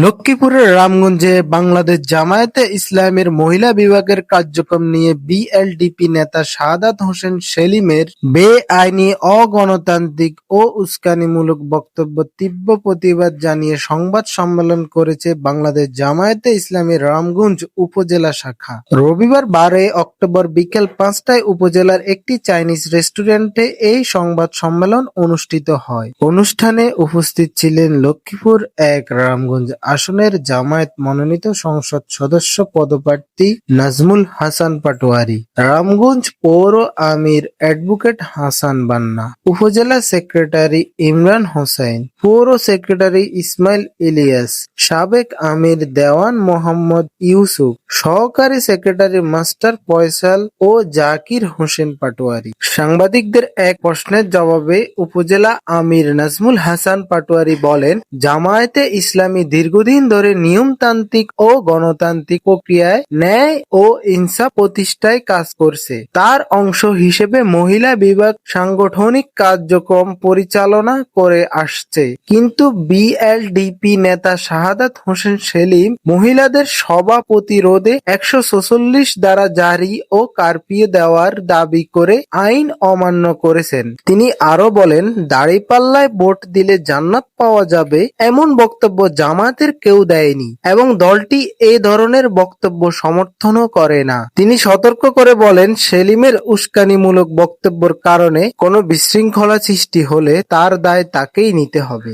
লক্ষ্মীপুরের রামগঞ্জে বাংলাদেশ জামায়াতে ইসলামের মহিলা বিভাগের কার্যক্রম নিয়ে বিএলডিপি নেতা সাদাত হোসেন সেলিমের বেআইনি, অগণতান্ত্রিক ও উস্কানিমূলক বক্তব্য তীব্র প্রতিবাদ জানিয়ে সংবাদ সম্মেলন করেছে বাংলাদেশ জামায়াতে ইসলামের রামগঞ্জ উপজেলা শাখা। রবিবার বারোই অক্টোবর বিকেল পাঁচটায় উপজেলার একটি চাইনিজ রেস্টুরেন্টে এই সংবাদ সম্মেলন অনুষ্ঠিত হয়। অনুষ্ঠানে উপস্থিত ছিলেন লক্ষ্মীপুর এক রামগঞ্জ আসনের জামায়াত মনোনীত সংসদ সদস্য পদপ্রার্থী নাজমুল হাসান পাটোয়ারি। রামগঞ্জ পৌর আমির অ্যাডভোকেট হাসান বান্না। উপজেলা সেক্রেটারি ইমরান হোসেন। পৌর সেক্রেটারি ইসমাইল ইলিয়াস। সাবেক আমির দেওয়ান মোহাম্মদ ইউসুফ। সহকারী সেক্রেটারি মাস্টার ফয়সাল ও জাকির হোসেন পাটোয়ারি। সাংবাদিকদের এক প্রশ্নের জবাবে উপজেলা আমির নাজমুল হাসান পাটোয়ারি বলেন, জামায়াতে ইসলামী দীর্ঘদিন ধরে নিয়মতান্ত্রিক ও গণতান্ত্রিক প্রক্রিয়ায় ন্যায় ও ইনসাফ প্রতিষ্ঠায় কাজ করছে। তার অংশ হিসেবে মহিলা বিভাগ সাংগঠনিক কার্যক্রম পরিচালনা করে আসছে। কিন্তু বিএলডিপি নেতা শাহাদাত হোসেন সেলিম মহিলাদের সভা প্রতিরোধে একশো দ্বারা জারি ও কার্পিয়ে দেওয়ার দাবি করে আইন অমান্য করেছেন। তিনি আরও বলেন, দাড়িপাল্লায় ভোট দিলে জান্নাত পাওয়া যাবে, এমন বক্তব্য জামাতের কেউ দেয়নি এবং দলটি এ ধরনের বক্তব্য সমর্থনও করে না। তিনি সতর্ক করে বলেন, সেলিমের উস্কানিমূলক বক্তব্যের কারণে কোনো বিশৃঙ্খলা সৃষ্টি হলে তার দায় তাকেই নিতে হবে।